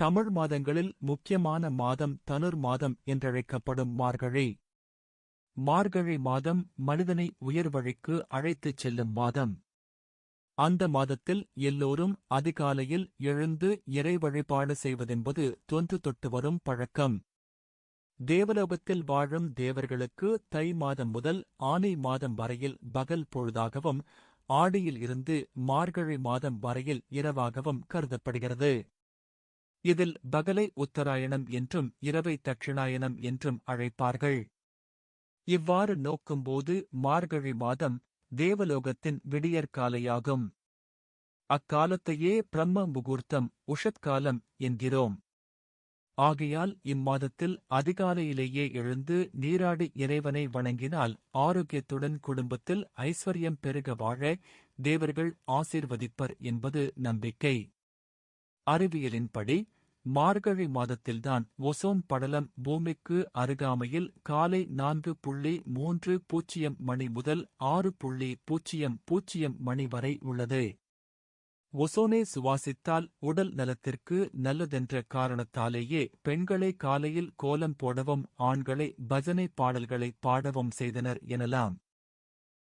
தமிழ் மாதங்களில் முக்கியமான மாதம் தனுர் மாதம் என்றழைக்கப்படும் மார்கழி. மார்கழி மாதம் மனிதனை உயர்வழிக்கு அழைத்துச் செல்லும் மாதம். அந்த மாதத்தில் எல்லோரும் அதிகாலையில் எழுந்து இறை வழிபாடு செய்வதென்பது தொன்று தொட்டு வரும் பழக்கம். தேவலோகத்தில் வாழும் தேவர்களுக்கு தை மாதம் முதல் ஆனை மாதம் வரையில் பகல் பொழுதாகவும் ஆடியில் இருந்து மார்கழி மாதம் வரையில் இரவாகவும் கருதப்படுகிறது. இதில் பகலை உத்தராயணம் என்றும் இரவை தட்சிணாயணம் என்றும் அழைப்பார்கள். இவ்வாறு நோக்கும்போது மார்கழி மாதம் தேவலோகத்தின் விடியற்காலையாகும். அக்காலத்தையே பிரம்ம முகூர்த்தம் உஷத்காலம் என்கிறோம். ஆகையால் இம்மாதத்தில் அதிகாலையிலேயே எழுந்து நீராடி இறைவனை வணங்கினால் ஆரோக்கியத்துடன் குடும்பத்தில் ஐஸ்வர்யம் பெருக வாழ தேவர்கள் ஆசீர்வதிப்பர் என்பது நம்பிக்கை. அறிவியலின்படி மார்கழி மாதத்தில்தான் ஒசோன் படலம் பூமிக்கு அருகாமையில் காலை நான்கு புள்ளி மூன்று பூஜ்ஜியம் மணி முதல் ஆறு புள்ளி பூஜ்ஜியம் பூஜ்ஜியம் மணி வரை உள்ளது. ஒசோனை சுவாசித்தால் உடல் நலத்திற்கு நல்லதென்ற காரணத்தாலேயே பெண்களை காலையில் கோலம் போடவும் ஆண்களை பஜனை பாடல்களை பாடவும் செய்தனர் எனலாம்.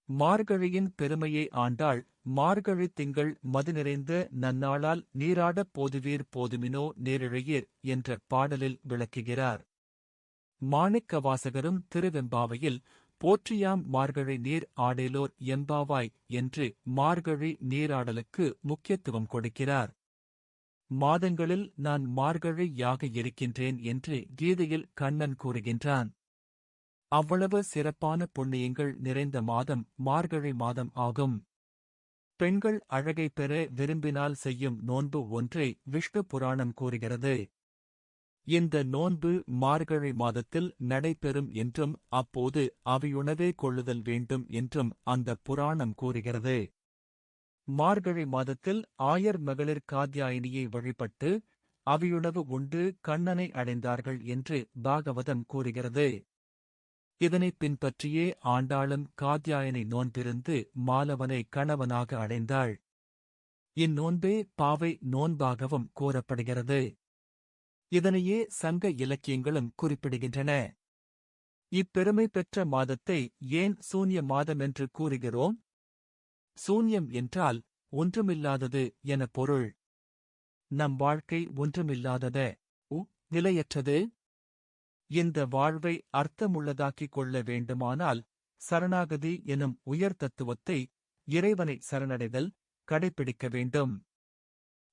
மார்கழியின் பெருமையை ஆண்டாள் மார்கழி திங்கள் மது நிறைந்த நன்னாளால் நீராடப் போதுவீர் போதுமினோ நேரிழையீர் என்ற பாடலில் விளக்குகிறார். மாணிக்கவாசகரும் திருவெம்பாவையில் போற்றியாம் மார்கழி நீர் ஆடேலோர் எம்பாவாய் என்று மார்கழி நீராடலுக்கு முக்கியத்துவம் கொடுக்கிறார். மாதங்களில் நான் மார்கழி யாக இருக்கின்றேன் என்று கீதையில் கண்ணன் கூறுகின்றான். அவ்வளவு சிறப்பான புண்ணியங்கள் நிறைந்த மாதம் மார்கழி மாதம் ஆகும். பெண்கள் அழகை பெற விரும்பினால் செய்யும் நோன்பு ஒன்றை விஷ்ணு புராணம் கூறுகிறது. இந்த நோன்பு மார்கழி மாதத்தில் நடைபெறும் என்றும் அப்போது அவையுணவே கொள்ளுதல் வேண்டும் என்றும் அந்த புராணம் கூறுகிறது. மார்கழி மாதத்தில் ஆயர் மகளிர் காத்யாயினியை வழிபட்டு அவையுணவு உண்டு கண்ணனை அடைந்தார்கள் என்று பாகவதம் கூறுகிறது. இதனைப் பின்பற்றியே ஆண்டாளும் காத்யாயனை நோன்பிருந்து மாலவனை கணவனாக அடைந்தாள். இந்நோன்பே பாவை நோன்பாகவும் கூறப்படுகிறது. இதனையே சங்க இலக்கியங்களும் குறிப்பிடுகின்றன. இப்பெருமை பெற்ற மாதத்தை ஏன் சூன்ய மாதமென்று கூறுகிறோம்? சூன்யம் என்றால் ஒன்றுமில்லாதது என பொருள். நம் வாழ்க்கை ஒன்றுமில்லாதத. உ நிலையற்றது. இந்த வாழ்வை அர்த்தமுள்ளதாக்கிக் கொள்ள வேண்டுமானால் சரணாகதி எனும் உயர் தத்துவத்தை இறைவனை சரணடைதல் கடைப்பிடிக்க வேண்டும்.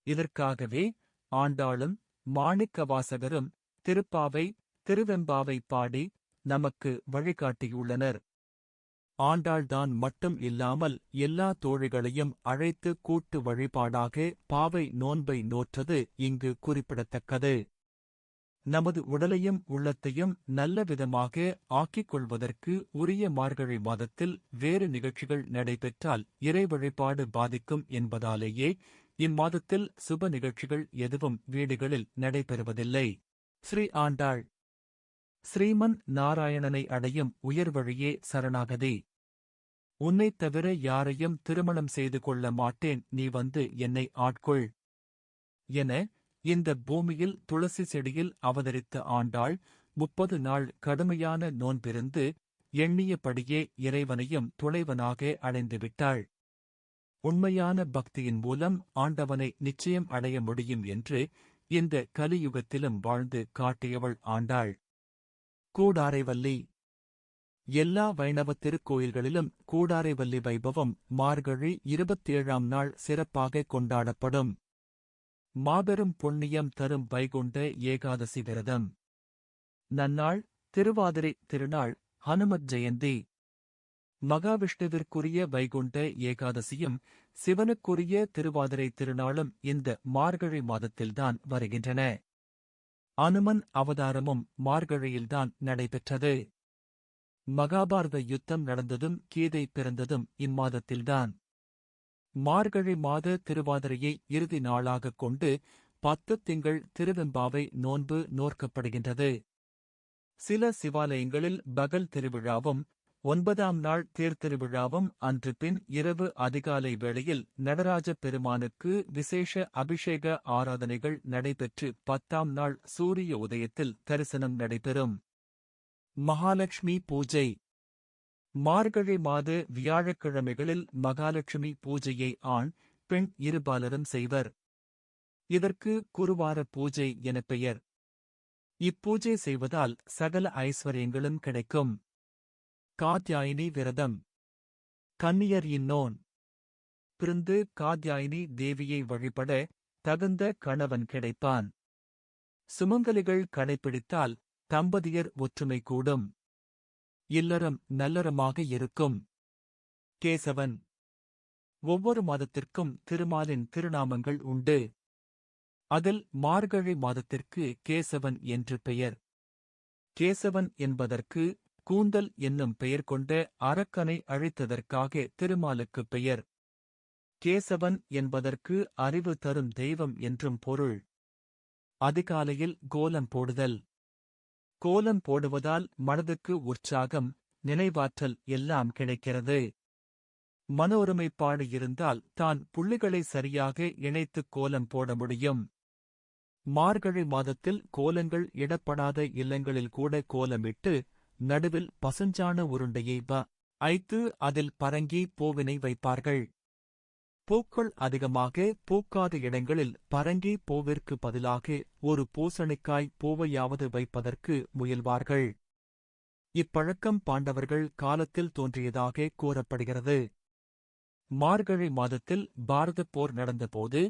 இதற்காகவே ஆண்டாளும் மாணிக்கவாசகரும் திருப்பாவை திருவெம்பாவை பாடி நமக்கு வழிகாட்டியுள்ளனர். ஆண்டாள்தான் மட்டும் இல்லாமல் எல்லா தோழிகளையும் அழைத்து கூட்டு வழிபாடாக பாவை நோன்பை நோற்றது இங்கு குறிப்பிடத்தக்கது. நமது உடலையும் உள்ளத்தையும் நல்ல விதமாக ஆக்கிக் கொள்வதற்கு உரிய மார்கழி மாதத்தில் வேறு நிகழ்ச்சிகள் நடைபெற்றால் இறை வழிபாடு பாதிக்கும் என்பதாலேயே இம்மாதத்தில் சுப நிகழ்ச்சிகள் எதுவும் வீடுகளில் நடைபெறுவதில்லை. ஸ்ரீ ஆண்டாள். ஸ்ரீமன் நாராயணனை அடையும் உயர்வழியே சரணாகதி. உன்னைத் தவிர யாரையும் திருமணம் செய்து கொள்ள மாட்டேன் நீ வந்து என்னை ஆட்கொள். என இந்த பூமியில் துளசி செடியில் அவதரித்த ஆண்டாள் முப்பது நாள் கடுமையான நோன்பிருந்து எண்ணியபடியே இறைவனையும் துணைவனாக அடைந்துவிட்டாள். உண்மையான பக்தியின் மூலம் ஆண்டவனை நிச்சயம் அடைய முடியும் என்று இந்த கலியுகத்திலும் வாழ்ந்து காட்டியவள் ஆண்டாள். கூடாரைவல்லி. எல்லா வைணவ திருக்கோயில்களிலும் கூடாரைவல்லி வைபவம் மார்கழி இருபத்தேழாம் நாள் சிறப்பாக கொண்டாடப்படும். மாபெரும் புண்ணியம் தரும் வைகுண்ட ஏகாதசி விரதம். நன்னாள் திருவாதிரை திருநாள் ஹனுமத் ஜெயந்தி. மகாவிஷ்ணுவிற்குரிய வைகுண்ட ஏகாதசியும் சிவனுக்குரிய திருவாதிரை திருநாளும் இந்த மார்கழி மாதத்தில்தான் வருகின்றன. அனுமன் அவதாரமும் மார்கழியில்தான் நடைபெற்றது. மகாபாரத யுத்தம் நடந்ததும் கீதை பிறந்ததும் இம்மாதத்தில்தான். மார்கழி மாத திருவாதிரையை இறுதி நாளாகக் கொண்டு பத்து திங்கள் திருவெம்பாவை நோன்பு நோர்க்கப்படுகின்றது சில சிவாலயங்களில் பகல் திருவிழாவும் ஒன்பதாம் நாள் தேர்த்திருவிழாவும் அன்று பின் இரவு அதிகாலை வேளையில் நடராஜ பெருமானுக்கு விசேஷ அபிஷேக ஆராதனைகள் நடைபெற்று பத்தாம் நாள் சூரிய உதயத்தில் தரிசனம் நடைபெறும். மகாலட்சுமி பூஜை மார்கழி மாத வியாழக்கிழமைகளில் மகாலட்சுமி பூஜையை ஆண் பெண் இருபாலரும் செய்வர். இதற்கு குருவார பூஜை என பெயர். இப்பூஜை செய்வதால் சகல ஐஸ்வர்யங்களும் கிடைக்கும். காத்யாயினி விரதம். கன்னியர் இன்னோன். பிருந்து காத்யாயினி தேவியை வழிபட தகுந்த கணவன் கிடைப்பான். சுமங்கலிகள் கடைப்பிடித்தால் தம்பதியர் ஒற்றுமை கூடும். இல்லறம் நல்லறமாக இருக்கும். கேசவன். ஒவ்வொரு மாதத்திற்கும் திருமாலின் திருநாமங்கள் உண்டு. அதில் மார்கழி மாதத்திற்கு கேசவன் என்று பெயர். கேசவன் என்பதற்கு கூந்தல் என்னும் பெயர் கொண்ட அரக்கனை அழைத்ததற்காக திருமாலுக்கு பெயர். கேசவன் என்பதற்கு அறிவு தரும் தெய்வம் என்றும் பொருள். அதிகாலையில் கோலம் போடுதல். கோலம் போடுவதால் மனதுக்கு உற்சாகம் நினைவாற்றல் எல்லாம் கிடைக்கிறது. மனோருமைப்பாடு இருந்தால் தான் புள்ளிகளை சரியாக இணைத்துக் கோலம் போட முடியும். மார்கழி மாதத்தில் கோலங்கள் இடப்படாத இல்லங்களில் கூட கோலமிட்டு நடுவில் பசுஞ்சான உருண்டையை வ ஐத்து அதில் பரங்கி பூவினை வைப்பார்கள். பூக்கள் அதிகமாக பூக்காத இடங்களில் பரங்கி பூவிற்கு பதிலாக ஒரு பூசணிக்காய் பூவையாவது வைப்பதற்கு முயல்வார்கள். இப்பழக்கம் பாண்டவர்கள் காலத்தில் தோன்றியதாக கூறப்படுகிறது. மார்கழி மாதத்தில் பாரதப் போர் நடந்தபோது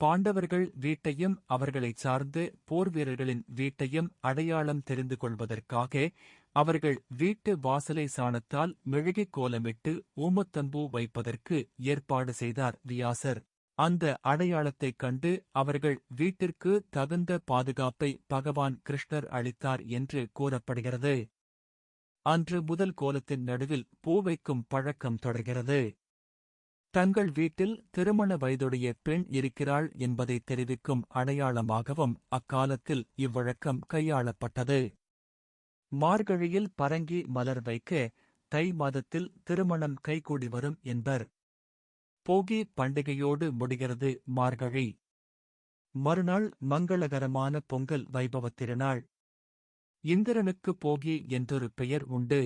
பாண்டவர்கள் வீட்டையும் அவர்களைச் சார்ந்து போர் வீரர்களின் வீட்டையும் அடையாளம் தெரிந்து கொள்வதற்காக அவர்கள் வீட்டு வாசலை சாணத்தால் மெழுகிக் கோலமிட்டு ஊமத்தம்பூ வைப்பதற்கு ஏற்பாடு செய்தார் வியாசர். அந்த அடையாளத்தைக் கண்டு அவர்கள் வீட்டிற்கு தகுந்த பாதுகாப்பை பகவான் கிருஷ்ணர் அளித்தார் என்று கூறப்படுகிறது. அன்று முதல் கோலத்தின் நடுவில் பூ வைக்கும் பழக்கம் தொடர்கிறது. தங்கள் வீட்டில் திருமண வயதுடைய பெண் இருக்கிறாள் என்பதை தெரிவிக்கும் அடையாளமாகவும் அக்காலத்தில் இவ்வழக்கம் கையாளப்பட்டது. மார்கழியில் பரங்கி மலர் வைக்க தை மாதத்தில் திருமணம் கைகூடி வரும் என்பர். போகி பண்டிகையோடு முடிகிறது மார்கழி. மறுநாள் மங்களகரமான பொங்கல் வைபவத் திருநாள் இந்திரனுக்கு போகி என்றொரு பெயர் உண்டு.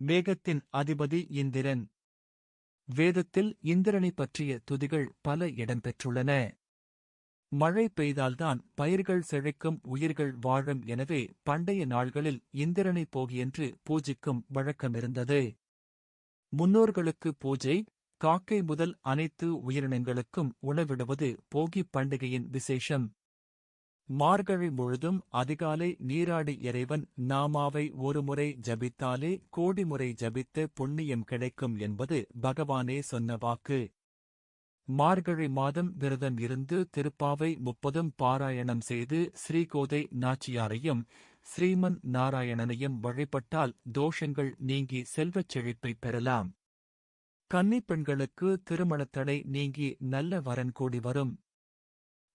மேகத்தின் அதிபதி இந்திரன். வேதத்தில் இந்திரனை பற்றிய துதிகள் பல இடம்பெற்றுள்ளன. மழை பெய்தால்தான் பயிர்கள் செழிக்கும் உயிர்கள் வாழும் எனவே பண்டைய நாள்களில் இந்திரனை போகியென்று பூஜிக்கும் வழக்கமிருந்தது. முன்னோர்களுக்கு பூஜை காக்கை முதல் அனைத்து உயிரினங்களுக்கும் உணவிடுவது போகிப் பண்டிகையின் விசேஷம். மார்கழி முழுதும் அதிகாலை நீராடி இறைவன் நாமாவை ஒருமுறை ஜபித்தாலே கோடி முறை ஜபித்த புண்ணியம் கிடைக்கும் என்பது பகவானே சொன்ன வாக்கு. மார்கழி மாதம் விரதம் இருந்து திருப்பாவை முப்பதும் பாராயணம் செய்து ஸ்ரீகோதை நாச்சியாரையும் ஸ்ரீமன் நாராயணனையும் வழிபட்டால் தோஷங்கள் நீங்கி செல்வச் செழிப்பை பெறலாம். கன்னிப் பெண்களுக்கு திருமணத்தடை நீங்கி நல்ல வரன் கூடி வரும்.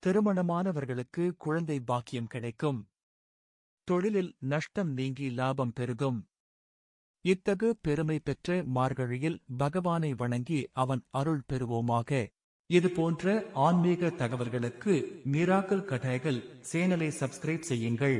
திருமணமானவர்களுக்கு குழந்தை பாக்கியம் கிடைக்கும். தொழிலில் நஷ்டம் நீங்கி லாபம் பெருகும். இத்தகு பெருமை பெற்ற மார்கழியில் பகவானை வணங்கி அவன் அருள் பெறுவோமாக. இது போன்ற ஆன்மீக தகவல்களுக்கு மீராக்கல் கடைகள் சேனலை சப்ஸ்கிரைப் செய்யுங்கள்.